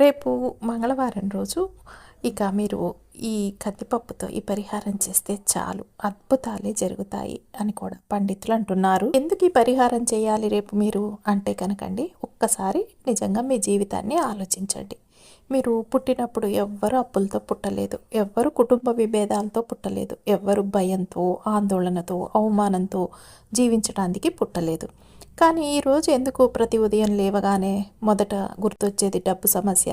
రేపు మంగళవారం రోజు ఇక మీరు ఈ కందిపప్పుతో ఈ పరిహారం చేస్తే చాలు. అద్భుతాలే జరుగుతాయి అని కూడా పండితులు అంటున్నారు. ఎందుకు ఈ పరిహారం చేయాలి రేపు మీరు? అంటే కనుకండి ఒక్కసారి నిజంగా మీ జీవితాన్ని ఆలోచించండి. మీరు పుట్టినప్పుడు ఎవ్వరు అప్పులతో పుట్టలేదు. ఎవ్వరు కుటుంబ విభేదాలతో పుట్టలేదు. ఎవ్వరు భయంతో ఆందోళనతో అవమానంతో జీవించడానికి పుట్టలేదు. కానీ ఈరోజు ఎందుకు ప్రతి ఉదయం లేవగానే మొదట గుర్తొచ్చేది డబ్బు సమస్య?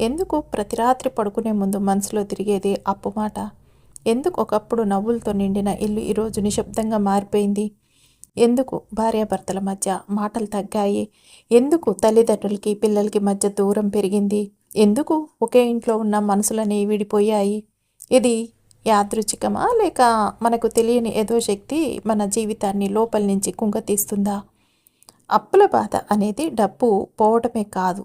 ఎందుకు ప్రతి రాత్రి పడుకునే ముందు మనసులో తిరిగేది అప్పు మాట? ఎందుకు ఒకప్పుడు నవ్వులతో నిండిన ఇల్లు ఈరోజు నిశ్శబ్దంగా మారిపోయింది? ఎందుకు భార్యాభర్తల మధ్య మాటలు తగ్గాయి? ఎందుకు తల్లిదండ్రులకి పిల్లలకి మధ్య దూరం పెరిగింది? ఎందుకు ఒకే ఇంట్లో ఉన్న మనసులని విడిపోయాయి? ఇది యాదృచ్ఛికమా లేక మనకు తెలియని ఏదో శక్తి మన జీవితాన్ని లోపల నుంచి కుంగతీస్తుందా అప్పుల బాధ అనేది డబ్బు పోవటమే కాదు.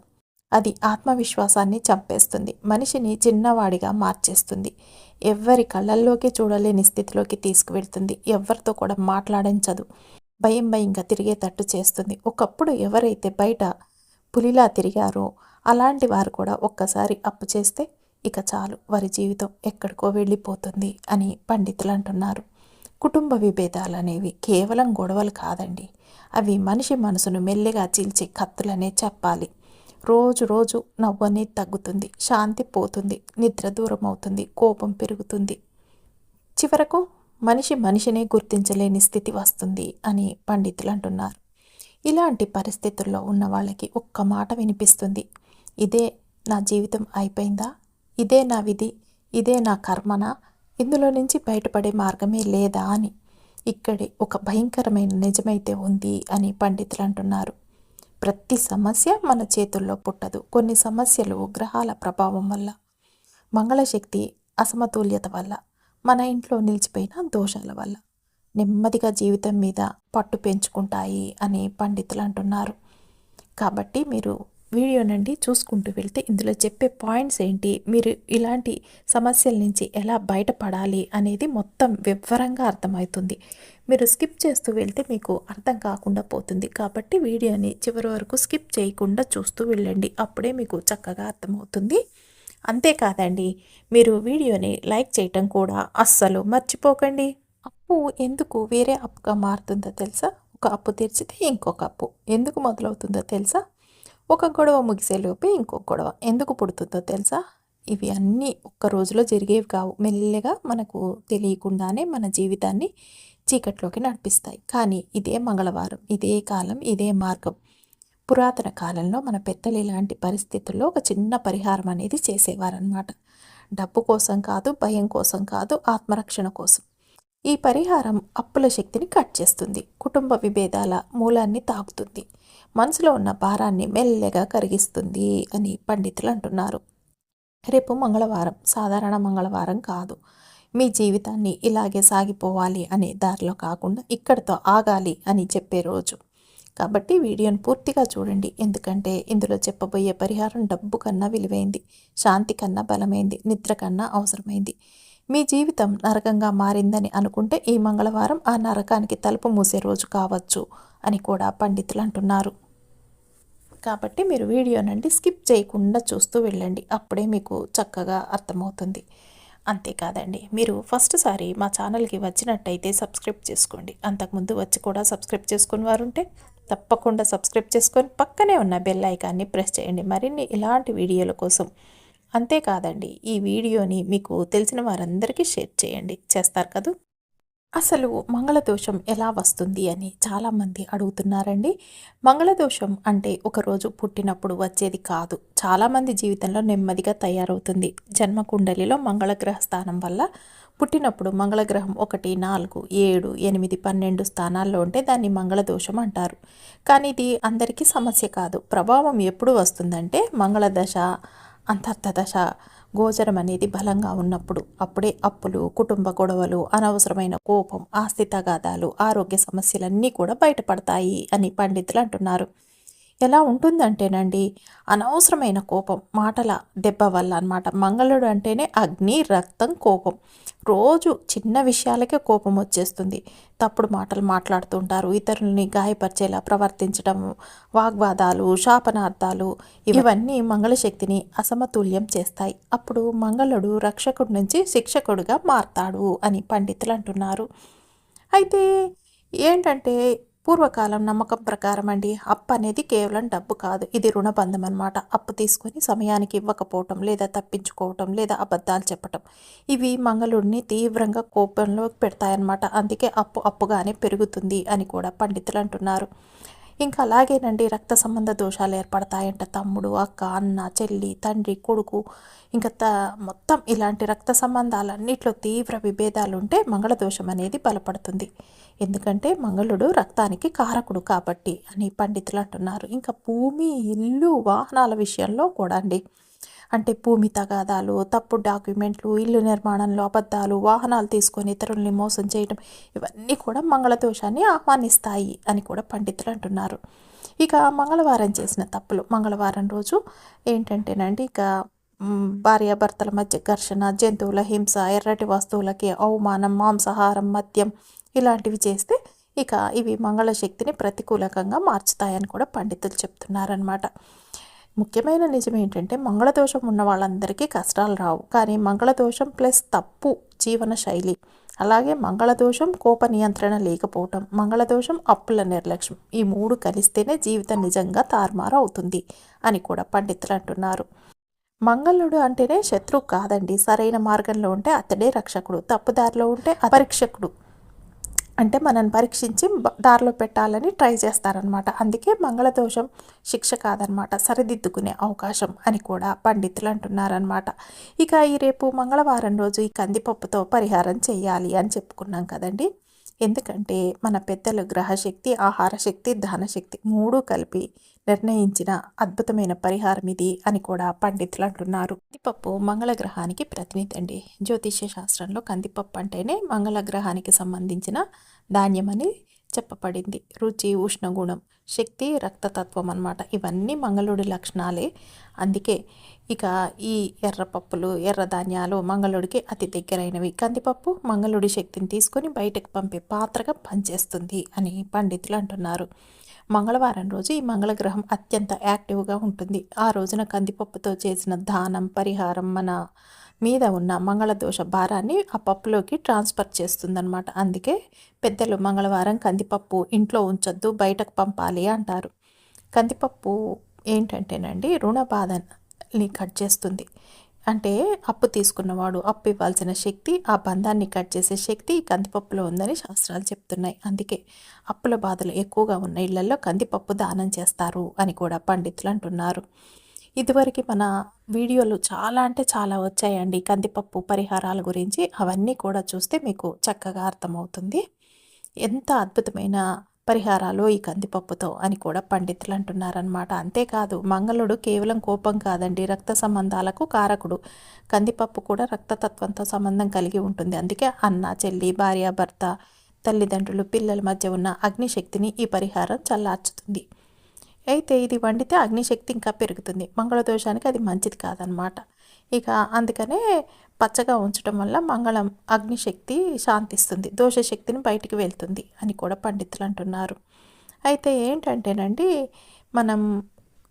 అది ఆత్మవిశ్వాసాన్ని చంపేస్తుంది. మనిషిని చిన్నవాడిగా మార్చేస్తుంది. ఎవరి కళ్ళల్లోకి చూడలేని స్థితిలోకి తీసుకువెళ్తుంది. ఎవరితో కూడా మాట్లాడించదు. భయం భయంగా తిరిగేటట్టు చేస్తుంది. ఒకప్పుడు ఎవరైతే బయట పులిలా తిరిగారో అలాంటి వారు కూడా ఒక్కసారి అప్పు చేస్తే ఇక చాలు. వారి జీవితం ఎక్కడికో వెళ్ళిపోతుంది అని పండితులు అంటున్నారు. కుటుంబ విభేదాలు అనేవి కేవలం గొడవలు కాదండి. అవి మనిషి మనసును మెల్లిగా చీల్చే కత్తులనే చెప్పాలి. రోజు రోజు నవ్వని తగ్గుతుంది శాంతి పోతుంది నిద్ర దూరం అవుతుంది కోపం పెరుగుతుంది. చివరకు మనిషి మనిషినే గుర్తించలేని స్థితి వస్తుంది అని పండితులు అంటున్నారు. ఇలాంటి పరిస్థితుల్లో ఉన్న వాళ్ళకి ఒక్క మాట వినిపిస్తుంది. ఇదే నా జీవితం అయిపోయిందా? ఇదే నా విధి? ఇదే నా కర్మనా? ఇందులో నుంచి బయటపడే మార్గమే లేదా అని. ఇక్కడే ఒక భయంకరమైన నిజమైతే ఉంది అని పండితులు అంటున్నారు. ప్రతి సమస్య మన చేతుల్లో పుట్టదు. కొన్ని సమస్యలు గ్రహాల ప్రభావం వల్ల మంగళశక్తి అసమతుల్యత వల్ల మన ఇంట్లో నిలిచిపోయిన దోషాల వల్ల నెమ్మదిగా జీవితం మీద పట్టు పెంచుకుంటాయి అని పండితులు అంటున్నారు. కాబట్టి మీరు వీడియో నుండి చూసుకుంటూ వెళ్తే ఇందులో చెప్పే పాయింట్స్ ఏంటి? మీరు ఇలాంటి సమస్యల నుంచి ఎలా బయటపడాలి అనేది మొత్తం వివరంగా అర్థమవుతుంది. మీరు స్కిప్ చేస్తూ వెళ్తే మీకు అర్థం కాకుండా పోతుంది. కాబట్టి వీడియోని చివరి వరకు స్కిప్ చేయకుండా చూస్తూ వెళ్ళండి. అప్పుడే మీకు చక్కగా అర్థమవుతుంది. అంతేకాదండి మీరు వీడియోని లైక్ చేయటం కూడా అస్సలు మర్చిపోకండి. అప్పు ఎందుకు? వేరే అప్పుగా మారుతుందో తెలుసా? ఒక అప్పు తెరిచితే ఇంకొక అప్పు. ఎందుకు మొదలవుతుందో తెలుసా? ఒక గొడవ ముగిసేలోపే ఇంకో గొడవ. ఎందుకు పుడుతుందో తెలుసా? ఇవి అన్నీ ఒక్క రోజులో జరిగేవి కావు. మెల్లగా మనకు తెలియకుండానే మన జీవితాన్ని చీకట్లోకి నడిపిస్తాయి. కానీ ఇదే మంగళవారం ఇదే కాలం ఇదే మార్గం. పురాతన కాలంలో మన పెద్దలు ఇలాంటి పరిస్థితుల్లో ఒక చిన్న పరిహారం అనేది చేసేవారనమాట డబ్బు కోసం కాదు భయం కోసం కాదు ఆత్మరక్షణ కోసం. ఈ పరిహారం అప్పుల శక్తిని కట్ చేస్తుంది. కుటుంబ విభేదాల మూలాన్ని తాకుతుంది. మనసులో ఉన్న భారాన్ని మెల్లగా కరిగిస్తుంది అని పండితులు అంటున్నారు. రేపు మంగళవారం సాధారణ మంగళవారం కాదు. మీ జీవితాన్ని ఇలాగే సాగిపోవాలి అనే దారిలో కాకుండా ఇక్కడితో ఆగాలి అని చెప్పే రోజు. కాబట్టి వీడియోను పూర్తిగా చూడండి. ఎందుకంటే ఇందులో చెప్పబోయే పరిహారం డబ్బు కన్నా విలువైంది శాంతి కన్నా బలమైంది నిద్ర కన్నా అవసరమైంది. మీ జీవితం నరకంగా మారిందని అనుకుంటే ఈ మంగళవారం ఆ నరకానికి తలుపు మూసే రోజు కావచ్చు అని కూడా పండితులు అంటున్నారు. కాబట్టి మీరు వీడియోనండి స్కిప్ చేయకుండా చూస్తూ వెళ్ళండి. అప్పుడే మీకు చక్కగా అర్థమవుతుంది. అంతేకాదండి మీరు ఫస్ట్ సారి మా ఛానల్కి వచ్చినట్టయితే సబ్స్క్రైబ్ చేసుకోండి. అంతకుముందు వచ్చి కూడా సబ్స్క్రైబ్ చేసుకుని వారు ఉంటే తప్పకుండా సబ్స్క్రైబ్ చేసుకొని పక్కనే ఉన్న బెల్ ఐకాన్ని ప్రెస్ చేయండి. మరిన్ని ఇలాంటి వీడియోల కోసం అంతేకాదండి ఈ వీడియోని మీకు తెలిసిన వారందరికీ షేర్ చేయండి. చేస్తారు కదా? అసలు మంగళదోషం ఎలా వస్తుంది అని చాలామంది అడుగుతున్నారండి. మంగళదోషం అంటే ఒకరోజు పుట్టినప్పుడు వచ్చేది కాదు. చాలామంది జీవితంలో నెమ్మదిగా తయారవుతుంది. జన్మకుండలిలో మంగళగ్రహ స్థానం వల్ల పుట్టినప్పుడు మంగళగ్రహం ఒకటి నాలుగు ఏడు ఎనిమిది పన్నెండు స్థానాల్లో ఉంటే దాన్ని మంగళదోషం అంటారు. కానీ ఇది అందరికీ సమస్య కాదు. ప్రభావం ఎప్పుడు వస్తుందంటే మంగళదశ అంతర్ధదశ గోచరం అనేది బలంగా ఉన్నప్పుడు అప్పుడే అప్పులు కుటుంబ గొడవలు అనవసరమైన కోపం ఆస్తి తగాదాలు ఆరోగ్య సమస్యలన్నీ కూడా బయటపడతాయి అని పండితులు అంటున్నారు. ఎలా ఉంటుందంటేనండి అనవసరమైన కోపం మాటల దెబ్బ వల్ల అనమాట మంగళుడు అంటేనే అగ్ని రక్తం కోపం. రోజు చిన్న విషయాలకే కోపం వచ్చేస్తుంది. తప్పుడు మాటలు మాట్లాడుతుంటారు ఇతరుల్ని గాయపరిచేలా ప్రవర్తించడం వాగ్వాదాలు శాపనార్థాలు ఇవన్నీ మంగళశక్తిని అసమతుల్యం చేస్తాయి. అప్పుడు మంగళుడు రక్షకుడి నుంచి శిక్షకుడిగా మారతాడు అని పండితులు అంటున్నారు. అయితే ఏంటంటే పూర్వకాలం నమ్మకం ప్రకారం అండి అప్పు అనేది కేవలం డబ్బు కాదు. ఇది రుణబంధం అనమాట అప్పు తీసుకొని సమయానికి ఇవ్వకపోవటం లేదా తప్పించుకోవటం లేదా అబద్ధాలు చెప్పటం. ఇవి మంగళుడిని తీవ్రంగా కోపంలో పెడతాయన్నమాట. అందుకే అప్పు అప్పుగానే పెరుగుతుంది అని కూడా పండితులు అంటున్నారు. ఇంకా అలాగేనండి రక్త సంబంధ దోషాలు ఏర్పడతాయంట. తమ్ముడు అక్క అన్న చెల్లి తండ్రి కొడుకు. ఇంకా త మొత్తం ఇలాంటి రక్త సంబంధాలన్నిట్లో తీవ్ర విభేదాలు ఉంటే మంగళదోషం అనేది బలపడుతుంది. ఎందుకంటే మంగళుడు రక్తానికి కారకుడు కాబట్టి అని పండితులు అంటున్నారు. ఇంకా భూమి ఇల్లు వాహనాల విషయంలో కూడా అండి. అంటే భూమి తగాదాలు తప్పుడు డాక్యుమెంట్లు ఇల్లు నిర్మాణంలో అబద్ధాలు వాహనాలు తీసుకొని ఇతరుల్ని మోసం చేయడం ఇవన్నీ కూడా మంగళదోషాన్ని ఆహ్వానిస్తాయి అని కూడా పండితులు అంటున్నారు. ఇక మంగళవారం చేసిన తప్పులు. మంగళవారం రోజు ఏంటంటేనండి ఇక భార్యాభర్తల మధ్య ఘర్షణ జంతువుల హింస ఎర్రటి వస్తువులకి అవమానం మాంసాహారం మద్యం ఇలాంటివి చేస్తే ఇక ఇవి మంగళశక్తిని ప్రతికూలకంగా మార్చుతాయని కూడా పండితులు చెప్తున్నారనమాట ముఖ్యమైన నిజం ఏంటంటే మంగళదోషం ఉన్న వాళ్ళందరికీ కష్టాలు రావు. కానీ మంగళదోషం ప్లస్ తప్పు జీవన శైలి అలాగే మంగళదోషం కోప నియంత్రణ లేకపోవటం మంగళదోషం అప్పుల నిర్లక్ష్యం ఈ మూడు కలిస్తేనే జీవితం నిజంగా తారుమారు అవుతుంది అని కూడా పండితులు అంటున్నారు. మంగళుడు అంటేనే శత్రువు కాదండి. సరైన మార్గంలో ఉంటే అతడే రక్షకుడు తప్పుదారిలో ఉంటే అపరీక్షకుడు. అంటే మనల్ని పరీక్షించి దారిలో పెట్టాలని ట్రై చేస్తారనమాట అందుకే మంగళదోషం శిక్ష కాదనమాట సరిదిద్దుకునే అవకాశం అని కూడా పండితులు అంటున్నారనమాట ఇక ఈ రేపు మంగళవారం రోజు ఈ కందిపప్పుతో పరిహారం చేయాలి అని చెప్పుకున్నాం కదండి. ఎందుకంటే మన పెద్దలు గ్రహశక్తి ఆహార శక్తి ధనశక్తి మూడు కలిపి నిర్ణయించిన అద్భుతమైన పరిహారం ఇది అని కూడా పండితులు అంటున్నారు. కందిపప్పు మంగళ గ్రహానికి ప్రతినిధి అండి. జ్యోతిష్య శాస్త్రంలో కందిపప్పు అంటేనే మంగళ గ్రహానికి సంబంధించిన ధాన్యం అని చెప్పబడింది. రుచి ఉష్ణగుణం శక్తి రక్తతత్వం అనమాట ఇవన్నీ మంగళుడి లక్షణాలే. అందుకే ఇక ఈ ఎర్రపప్పులు ఎర్ర ధాన్యాలు మంగళుడికి అతి దగ్గరైనవి. కందిపప్పు మంగళుడి శక్తిని తీసుకొని బయటకు పంపే పాత్రగా పనిచేస్తుంది అని పండితులు అంటున్నారు. మంగళవారం రోజు ఈ మంగళగ్రహం అత్యంత యాక్టివ్గా ఉంటుంది. ఆ రోజున కందిపప్పుతో చేసిన దానం పరిహారం మన మీద ఉన్న మంగళదోష భారాన్ని ఆ పప్పులోకి ట్రాన్స్ఫర్ చేస్తుందన్నమాట. అందుకే పెద్దలు మంగళవారం కందిపప్పు ఇంట్లో ఉంచొద్దు బయటకు పంపాలి అంటారు. కందిపప్పు ఏంటంటేనండి రుణ బాధని కట్ చేస్తుంది. అంటే అప్పు తీసుకున్నవాడు అప్పు ఇవ్వాల్సిన శక్తి ఆ బంధాన్ని కట్ చేసే శక్తి కందిపప్పులో ఉందని శాస్త్రాలు చెప్తున్నాయి. అందుకే అప్పుల బాధలు ఎక్కువగా ఉన్న ఇళ్ళలో కందిపప్పు దానం చేస్తారు అని కూడా పండితులు అంటున్నారు. ఇదివరకు మన వీడియోలు చాలా అంటే చాలా వచ్చాయండి కందిపప్పు పరిహారాల గురించి. అవన్నీ కూడా చూస్తే మీకు చక్కగా అర్థమవుతుంది. ఎంత అద్భుతమైన పరిహారాలు ఈ కందిపప్పుతో అని కూడా పండితులు అంటున్నారనమాట అంతేకాదు మంగళుడు కేవలం కోపం కాదండి రక్త సంబంధాలకు కారకుడు. కందిపప్పు కూడా రక్తతత్వంతో సంబంధం కలిగి ఉంటుంది. అందుకే అన్న చెల్లి భార్య భర్త తల్లిదండ్రులు పిల్లల మధ్య ఉన్న అగ్నిశక్తిని ఈ పరిహారం చల్లార్చుతుంది. అయితే ఇది వండితే అగ్నిశక్తి ఇంకా పెరుగుతుంది. మంగళదోషానికి అది మంచిది కాదనమాట ఇక అందుకనే పచ్చగా ఉంచడం వల్ల మంగళం అగ్నిశక్తి శాంతిస్తుంది దోషశక్తిని బయటికి వెళ్తుంది అని కూడా పండితులు అంటున్నారు. అయితే ఏంటంటేనండి మనం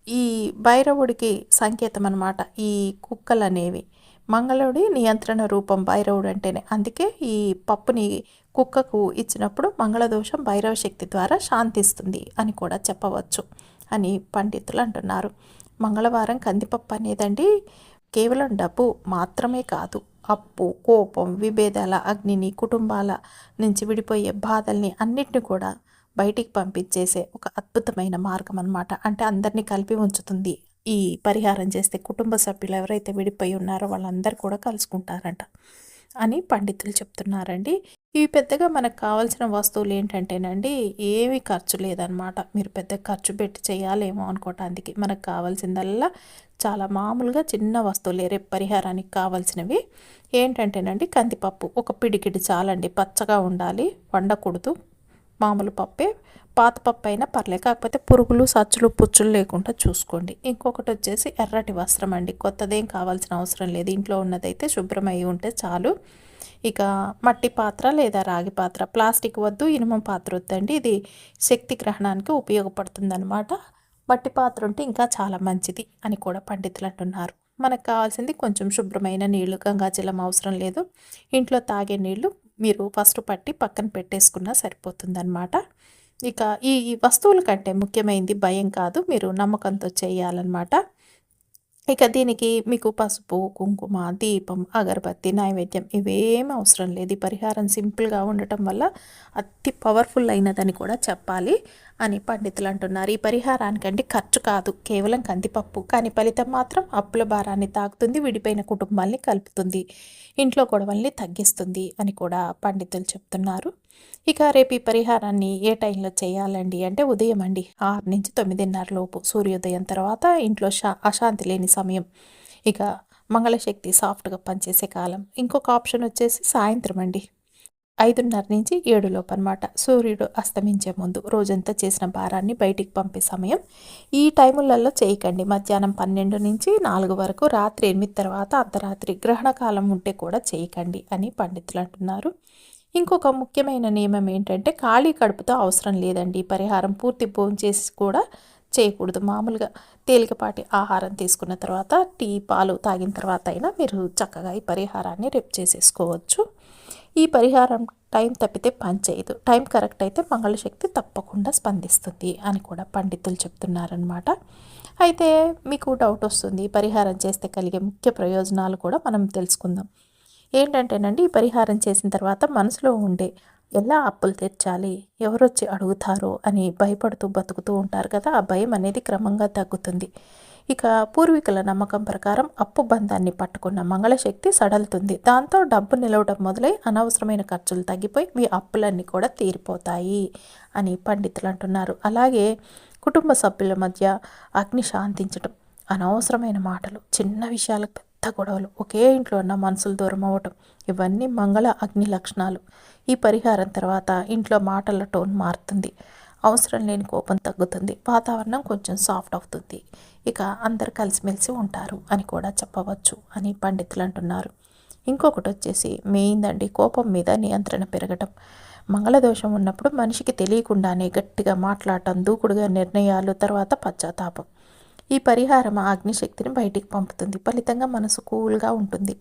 ఈ భైరవుడికి సంకేతం అనమాట ఈ కుక్కలు అనేవి మంగళుడి నియంత్రణ రూపం భైరవుడు అంటేనే అందుకే ఈ పప్పుని కుక్కకు ఇచ్చినప్పుడు మంగళదోషం భైరవ శక్తి ద్వారా శాంతిస్తుంది అని కూడా చెప్పవచ్చు అని పండితులు అంటున్నారు. మంగళవారం కందిపప్పు అనేదండి కేవలం డబ్బు మాత్రమే కాదు అప్పు కోపం విభేదాల అగ్నిని కుటుంబాల నుంచి విడిపోయే బాధల్ని అన్నిటిని కూడా బయటికి పంపించేసే ఒక అద్భుతమైన మార్గం అనమాట అంటే అందరినీ కలిపి ఉంచుతుంది. ఈ పరిహారం చేస్తే కుటుంబ సభ్యులు ఎవరైతే విడిపోయి ఉన్నారో వాళ్ళందరూ కూడా కలుసుకుంటారంట అని పండితులు చెప్తున్నారండి. ఇవి పెద్దగా మనకు కావాల్సిన వస్తువులు ఏంటంటేనండి ఏమి ఖర్చు లేదనమాట మీరు పెద్ద ఖర్చు పెట్టి చేయాలేమో అనుకోవటానికి మనకు కావాల్సిందల్లా చాలా మామూలుగా చిన్న వస్తువులే రేపు పరిహారానికి కావాల్సినవి. ఏంటంటేనండి కందిపప్పు. ఒక పిడికిడి చాలండి. పచ్చగా ఉండాలి వండకూడదు. మామూలు పప్పే. పాత పప్పు అయినా పర్లేదు కాకపోతే పురుగులు సచ్చులు పుచ్చులు లేకుండా చూసుకోండి. ఇంకొకటి వచ్చేసి ఎర్రటి వస్త్రం అండి. కొత్తదేం కావాల్సిన అవసరం లేదు. ఇంట్లో ఉన్నదైతే శుభ్రం ఉంటే చాలు. ఇక మట్టి పాత్ర లేదా రాగి పాత్ర ప్లాస్టిక్ వద్దు ఇనుమ పాత్ర వద్దండి. ఇది శక్తి గ్రహణానికి ఉపయోగపడుతుందన్నమాట. మట్టి పాత్ర ఉంటే ఇంకా చాలా మంచిది అని కూడా పండితులు అంటున్నారు. మనకు కావాల్సింది కొంచెం శుభ్రమైన నీళ్ళు గంగాజలం అవసరం లేదు. ఇంట్లో తాగే నీళ్ళు మీరు ఫస్ట్ పట్టి పక్కన పెట్టేసుకున్నా సరిపోతుందన్నమాట. ఇక ఈ వస్తువుల కంటే ముఖ్యమైనది భయం కాదు. మీరు నమ్మకంతో చేయాలన్నమాట. ఇక దీనికి మీకు పసుపు కుంకుమ దీపం అగరబత్తి నైవేద్యం ఇవేం అవసరం లేదు. పరిహారం సింపుల్గా ఉండటం వల్ల అతి పవర్ఫుల్ అయినదని కూడా చెప్పాలి. అని పండితులు అంటున్నారు. ఈ పరిహారానికంటే ఖర్చు కాదు కేవలం కందిపప్పు. కానీ ఫలితం మాత్రం అప్పుల భారాన్ని తాకుతుంది విడిపోయిన కుటుంబాల్ని కలుపుతుంది ఇంట్లో గొడవల్ని తగ్గిస్తుంది అని కూడా పండితులు చెప్తున్నారు. ఇక రేపు ఈ పరిహారాన్ని ఏ టైంలో చేయాలండి అంటే ఉదయం అండి. ఆరు నుంచి తొమ్మిదిన్నర లోపు. సూర్యోదయం తర్వాత ఇంట్లో శా అశాంతి లేని సమయం. ఇక మంగళశక్తి సాఫ్ట్గా పనిచేసే కాలం. ఇంకొక ఆప్షన్ వచ్చేసి సాయంత్రం అండి. ఐదున్నర నుంచి ఏడులోపు అనమాట సూర్యుడు అస్తమించే ముందు రోజంతా చేసిన భారాన్ని బయటికి పంపే సమయం ఈ టైములలో చేయకండి. మధ్యాహ్నం పన్నెండు నుంచి నాలుగు వరకు రాత్రి ఎనిమిది తర్వాత అర్ధరాత్రి గ్రహణ కాలం ఉంటే కూడా చేయకండి అని పండితులు అంటున్నారు. ఇంకొక ముఖ్యమైన నియమం ఏంటంటే ఖాళీ కడుపుతో అవసరం లేదండి. పరిహారం పూర్తి భోజనం చేసి కూడా చేయకూడదు. మామూలుగా తేలికపాటి ఆహారం తీసుకున్న తర్వాత టీ పాలు తాగిన తర్వాత అయినా మీరు చక్కగా ఈ పరిహారాన్ని రేపు చేసేసుకోవచ్చు. ఈ పరిహారం టైం తప్పితే పని చేయదు. టైం కరెక్ట్ అయితే మంగళశక్తి తప్పకుండా స్పందిస్తుంది అని కూడా పండితులు చెప్తున్నారనమాట అయితే మీకు డౌట్ వస్తుంది పరిహారం చేస్తే కలిగే ముఖ్య ప్రయోజనాలు కూడా మనం తెలుసుకుందాం. ఏంటంటేనండి ఈ పరిహారం చేసిన తర్వాత మనసులో ఉండే ఎలా అప్పులు తెచ్చాలి ఎవరొచ్చి అడుగుతారో అని భయపడుతూ బతుకుతూ ఉంటారు కదా ఆ భయం అనేది క్రమంగా తగ్గుతుంది. ఇక పూర్వీకుల నమ్మకం ప్రకారం అప్పు బంధాన్ని పట్టుకున్న మంగళశక్తి సడలుతుంది. దాంతో డబ్బు నిలవడం మొదలై అనవసరమైన ఖర్చులు తగ్గిపోయి మీ అప్పులన్నీ కూడా తీరిపోతాయి అని పండితులు అంటున్నారు. అలాగే కుటుంబ సభ్యుల మధ్య అగ్ని శాంతించడం అనవసరమైన మాటలు చిన్న విషయాలకు పెద్ద గొడవలు ఒకే ఇంట్లో ఉన్న మనసులు దూరం అవ్వటం ఇవన్నీ మంగళ అగ్ని లక్షణాలు. ఈ పరిహారం తర్వాత ఇంట్లో మాటల టోన్ మారుతుంది. అవసరం లేని కోపం తగ్గుతుంది. వాతావరణం కొంచెం సాఫ్ట్ అవుతుంది. ఇక అందరు కలిసిమెలిసి ఉంటారు అని కూడా చెప్పవచ్చు అని పండితులు అంటున్నారు. ఇంకొకటి వచ్చేసి మెయిన్ కోపం మీద నియంత్రణ పెరగటం. మంగళదోషం ఉన్నప్పుడు మనిషికి తెలియకుండానే గట్టిగా మాట్లాడటం దూకుడుగా నిర్ణయాలు తర్వాత పశ్చాత్తాపం. ఈ పరిహారం అగ్నిశక్తిని బయటికి పంపుతుంది. ఫలితంగా మనసు కూల్గా ఉంటుంది.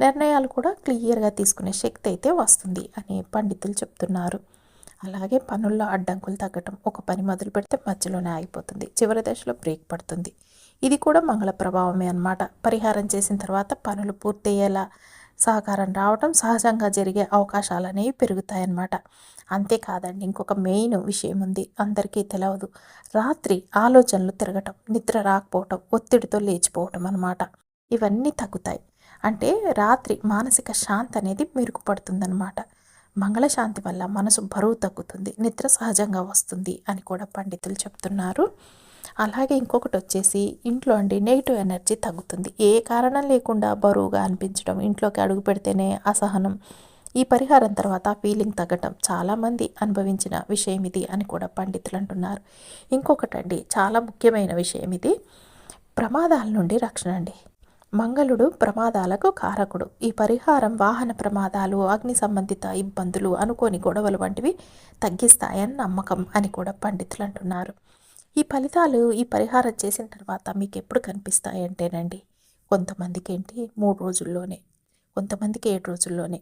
నిర్ణయాలు కూడా క్లియర్గా తీసుకునే శక్తి అయితే వస్తుంది అని పండితులు చెప్తున్నారు. అలాగే పనుల్లో అడ్డంకులు తగ్గటం ఒక పని మొదలు పెడితే మధ్యలోనే ఆగిపోతుంది. చివరి దశలో బ్రేక్ పడుతుంది. ఇది కూడా మంగళ ప్రభావమే అనమాట పరిహారం చేసిన తర్వాత పనులు పూర్తయ్యేలా సహకారం రావటం సహజంగా జరిగే అవకాశాలు అనేవి పెరుగుతాయన్నమాట. అంతేకాదండి ఇంకొక మెయిన్ విషయం ఉంది అందరికీ తెలియదు రాత్రి ఆలోచనలు తిరగటం నిద్ర రాకపోవటం ఒత్తిడితో లేచిపోవటం అనమాట ఇవన్నీ తగ్గుతాయి. అంటే రాత్రి మానసిక శాంతి అనేది మెరుగుపడుతుందన్నమాట. మంగళశాంతి వల్ల మనసు బరువు తగ్గుతుంది. నిద్ర సహజంగా వస్తుంది అని కూడా పండితులు చెప్తున్నారు. అలాగే ఇంకొకటి వచ్చేసి ఇంట్లో అండి నెగిటివ్ ఎనర్జీ తగ్గుతుంది. ఏ కారణం లేకుండా బరువుగా అనిపించడం ఇంట్లోకి అడుగు పెడితేనే అసహనం ఈ పరిహారం తర్వాత ఫీలింగ్ తగ్గటం చాలామంది అనుభవించిన విషయం ఇది అని కూడా పండితులు అంటున్నారు. ఇంకొకటండి చాలా ముఖ్యమైన విషయం ఇది. ప్రమాదాల నుండి రక్షణ అండి. మంగళుడు ప్రమాదాలకు కారకుడు. ఈ పరిహారం వాహన ప్రమాదాలు అగ్ని సంబంధిత ఇబ్బందులు అనుకోని గొడవలు వంటివి తగ్గిస్తాయని నమ్మకం అని కూడా పండితులు అంటున్నారు. ఈ ఫలితాలు ఈ పరిహారం చేసిన తర్వాత మీకు ఎప్పుడు కనిపిస్తాయంటేనండి కొంతమందికి ఏంటి మూడు రోజుల్లోనే. కొంతమందికి ఏడు రోజుల్లోనే.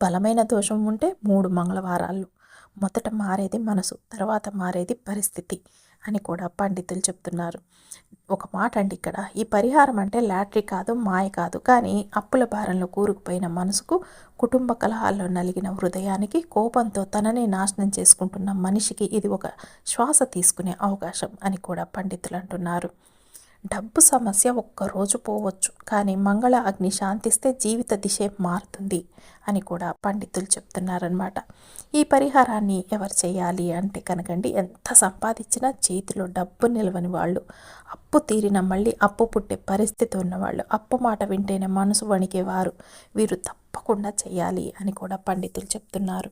బలమైన దోషం ఉంటే మూడు మంగళవారాలు. మొదట మారేది మనసు తర్వాత మారేది పరిస్థితి అని కూడా పండితులు చెప్తున్నారు. ఒక మాట అండి ఇక్కడ. ఈ పరిహారం అంటే లాటరీ కాదు మాయ కాదు. కానీ అప్పుల భారంలో కూరుకుపోయిన మనసుకు కుటుంబ కలహాల్లో నలిగిన హృదయానికి కోపంతో తననే నాశనం చేసుకుంటున్న మనిషికి ఇది ఒక శ్వాస తీసుకునే అవకాశం అని కూడా పండితులు అంటున్నారు. డబ్బు సమస్య ఒక్కరోజు పోవచ్చు కానీ మంగళ అగ్ని శాంతిస్తే జీవిత దిశే మారుతుంది అని కూడా పండితులు చెప్తున్నారనమాట ఈ పరిహారాన్ని ఎవరు చేయాలి అంటే కనకండి ఎంత సంపాదించినా చేతిలో డబ్బు నిలవని వాళ్ళు అప్పు తీరిన మళ్ళీ అప్పు పుట్టే పరిస్థితి ఉన్నవాళ్ళు అప్పు మాట వింటేనే మనసు వణికేవారు. వీరు తప్పకుండా చేయాలి అని కూడా పండితులు చెప్తున్నారు.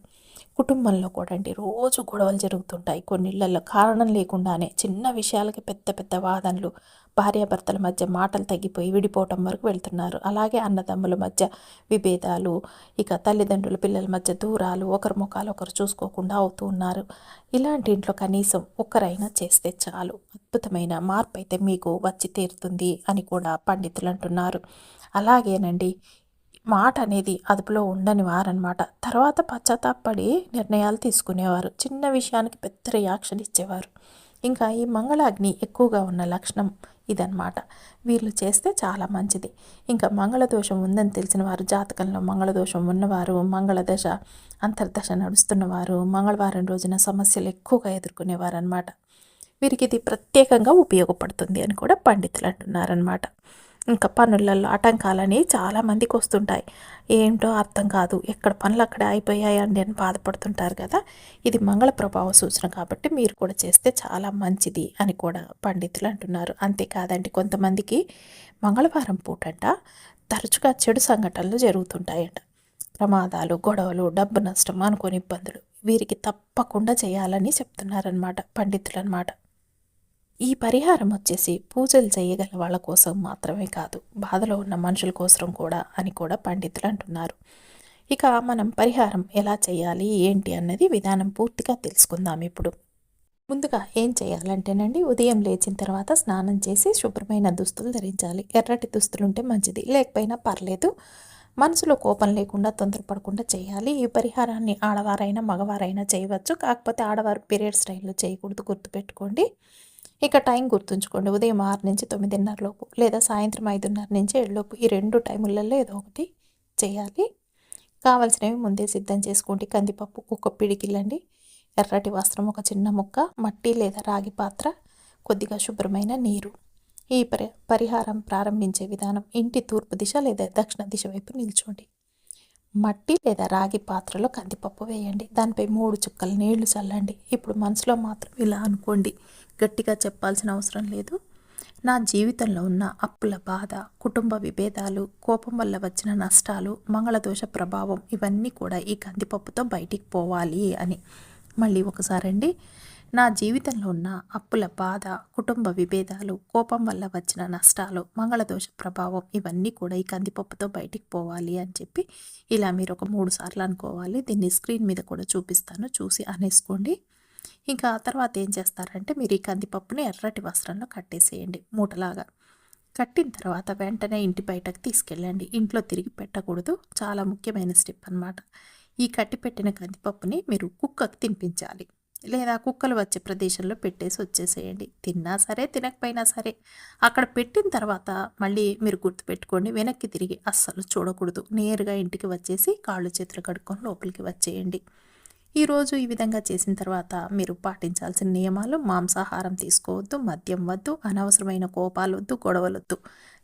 కుటుంబంలో కూడా అండి రోజు గొడవలు జరుగుతుంటాయి. కొన్నిళ్ళలో కారణం లేకుండానే చిన్న విషయాలకి పెద్ద పెద్ద వాదనలు భార్యాభర్తల మధ్య మాటలు తగ్గిపోయి విడిపోవటం వరకు వెళ్తున్నారు. అలాగే అన్నదమ్ముల మధ్య విభేదాలు ఇక తల్లిదండ్రుల పిల్లల మధ్య దూరాలు ఒకరి ముఖాలు ఒకరు చూసుకోకుండా అవుతూ ఉన్నారు. ఇలాంటి ఇంట్లో కనీసం ఒక్కరైనా చేస్తే చాలు. అద్భుతమైన మార్పు అయితే మీకు వచ్చి తీరుతుంది అని కూడా పండితులు అంటున్నారు. అలాగేనండి మాట అనేది అదుపులో ఉండని వారనమాట తర్వాత పశ్చాత్తాపడి నిర్ణయాలు తీసుకునేవారు. చిన్న విషయానికి పెద్ద రియాక్షన్ ఇచ్చేవారు. ఇంకా ఈ మంగళాగ్ని ఎక్కువగా ఉన్న లక్షణం ఇదనమాట. వీళ్ళు చేస్తే చాలా మంచిది. ఇంకా మంగళదోషం ఉందని తెలిసిన వారు జాతకంలో మంగళదోషం ఉన్నవారు మంగళదశ అంతర్దశ నడుస్తున్నవారు మంగళవారం రోజున సమస్యలు ఎక్కువగా ఎదుర్కొనేవారు అనమాట వీరికి ఇది ప్రత్యేకంగా ఉపయోగపడుతుంది అని కూడా పండితులు అంటున్నారనమాట. ఇంకా పనులలో ఆటంకాలని చాలామందికి వస్తుంటాయి. ఏంటో అర్థం కాదు. ఎక్కడ పనులు అక్కడ అయిపోయాయండి అని బాధపడుతుంటారు కదా. ఇది మంగళ ప్రభావ సూచన కాబట్టి మీరు కూడా చేస్తే చాలా మంచిది అని కూడా పండితులు అంటున్నారు. అంతేకాదండి కొంతమందికి మంగళవారం పూటంట తరచుగా చెడు సంఘటనలు జరుగుతుంటాయంట. ప్రమాదాలు గొడవలు డబ్బు నష్టం అనుకోని ఇబ్బందులు వీరికి తప్పకుండా చేయాలని చెప్తున్నారనమాట పండితులు అనమాట ఈ పరిహారం వచ్చేసి పూజలు చేయగల వాళ్ళ కోసం మాత్రమే కాదు బాధలో ఉన్న మనుషుల కోసం కూడా అని కూడా పండితులు అంటున్నారు. ఇక మనం పరిహారం ఎలా చేయాలి ఏంటి అన్నది విధానం పూర్తిగా తెలుసుకుందాం ఇప్పుడు. ముందుగా ఏం చేయాలంటేనండి ఉదయం లేచిన తర్వాత స్నానం చేసి శుభ్రమైన దుస్తులు ధరించాలి. ఎర్రటి దుస్తులు ఉంటే మంచిది లేకపోయినా పర్లేదు. మనసులో కోపం లేకుండా తొందరపడకుండా చేయాలి. ఈ పరిహారాన్ని ఆడవారైనా మగవారైనా చేయవచ్చు. కాకపోతే ఆడవారు పీరియడ్ స్టైల్లో చేయకూడదు గుర్తుపెట్టుకోండి. ఇక టైం గుర్తుంచుకోండి ఉదయం ఆరు నుంచి తొమ్మిదిన్నర లోపు లేదా సాయంత్రం ఐదున్నర నుంచి ఏడులోపు ఈ రెండు టైములలో ఏదో ఒకటి చేయాలి. కావలసినవి ముందే సిద్ధం చేసుకోండి. కందిపప్పు ఒక పిడికిలండి ఎర్రటి వస్త్రం ఒక చిన్న ముక్క మట్టి లేదా రాగి పాత్ర కొద్దిగా శుభ్రమైన నీరు. ఈ పరి పరిహారం ప్రారంభించే విధానం ఇంటి తూర్పు దిశ లేదా దక్షిణ దిశ వైపు నిల్చోండి. మట్టి లేదా రాగి పాత్రలో కందిపప్పు వేయండి. దానిపై మూడు చుక్కలు నీళ్ళు చల్లండి. ఇప్పుడు మనసులో మాత్రం ఇలా అనుకోండి. గట్టిగా చెప్పాల్సిన అవసరం లేదు. నా జీవితంలో ఉన్న అప్పుల బాధ కుటుంబ విభేదాలు కోపం వల్ల వచ్చిన నష్టాలు మంగళదోష ప్రభావం ఇవన్నీ కూడా ఈ కందిపప్పుతో బయటికి పోవాలి అని. మళ్ళీ ఒకసారండి. నా జీవితంలో ఉన్న అప్పుల బాధ కుటుంబ విభేదాలు కోపం వల్ల వచ్చిన నష్టాలు మంగళదోష ప్రభావం ఇవన్నీ కూడా ఈ కందిపప్పుతో బయటికి పోవాలి అని చెప్పి ఇలా మీరు ఒక మూడు సార్లు అనుకోవాలి. దీన్ని స్క్రీన్ మీద కూడా చూపిస్తాను. చూసి అనేసుకోండి. ఇంకా తర్వాత ఏం చేస్తారంటే మీరు ఈ కందిపప్పుని ఎర్రటి వస్త్రంలో కట్టేసేయండి మూటలాగా. కట్టిన తర్వాత వెంటనే ఇంటి బయటకు తీసుకెళ్ళండి. ఇంట్లో తిరిగి పెట్టకూడదు. చాలా ముఖ్యమైన స్టెప్ అనమాట ఈ కట్టి పెట్టిన కందిపప్పుని మీరు కుక్కకు తినిపించాలి. లేదా కుక్కలు వచ్చే ప్రదేశంలో పెట్టేసి వచ్చేసేయండి. తిన్నా సరే తినకపోయినా సరే. అక్కడ పెట్టిన తర్వాత మళ్ళీ మీరు గుర్తుపెట్టుకోండి వెనక్కి తిరిగి అస్సలు చూడకూడదు. నేరుగా ఇంటికి వచ్చేసి కాళ్ళు చేతులు కడుక్కొని లోపలికి వచ్చేయండి. ఈరోజు ఈ విధంగా చేసిన తర్వాత మీరు పాటించాల్సిన నియమాలు మాంసాహారం తీసుకోవద్దు మద్యం వద్దు అనవసరమైన కోపాలు వద్దు గొడవలొద్దు.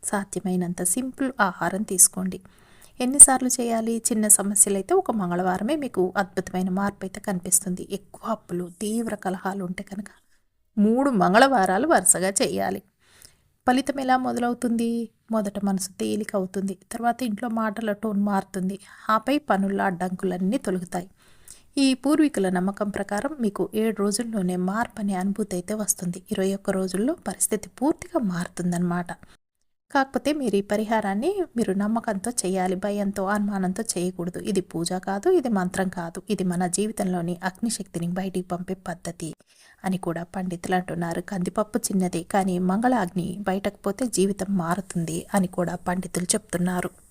సాధ్యమైనంత సింపుల్ ఆహారం తీసుకోండి. ఎన్నిసార్లు చేయాలి? చిన్న సమస్యలు అయితే ఒక మంగళవారమే మీకు అద్భుతమైన మార్పు అయితే కనిపిస్తుంది. ఎక్కువ అప్పులు తీవ్ర కలహాలు ఉంటే కనుక మూడు మంగళవారాలు వరుసగా చేయాలి. ఫలితం ఎలా మొదలవుతుంది? మొదట మనసు తేలిక అవుతుంది తర్వాత ఇంట్లో మాటల టోన్ మారుతుంది. ఆపై పనుల అడ్డంకులన్నీ తొలుగుతాయి. ఈ పూర్వీకుల నమ్మకం ప్రకారం మీకు ఏడు రోజుల్లోనే మార్పు అనే అనుభూతి అయితే వస్తుంది. ఇరవై ఒక్క రోజుల్లో పరిస్థితి పూర్తిగా మారుతుందన్నమాట. కాకపోతే మీరు ఈ పరిహారాన్ని మీరు నమ్మకంతో చేయాలి భయంతో అనుమానంతో చేయకూడదు. ఇది పూజ కాదు ఇది మంత్రం కాదు. ఇది మన జీవితంలోని అగ్నిశక్తిని బయటికి పంపే పద్ధతి అని కూడా పండితులు అంటున్నారు. కందిపప్పు చిన్నది కానీ మంగళాగ్ని బయటకు పోతే జీవితం మారుతుంది అని కూడా పండితులు చెప్తున్నారు.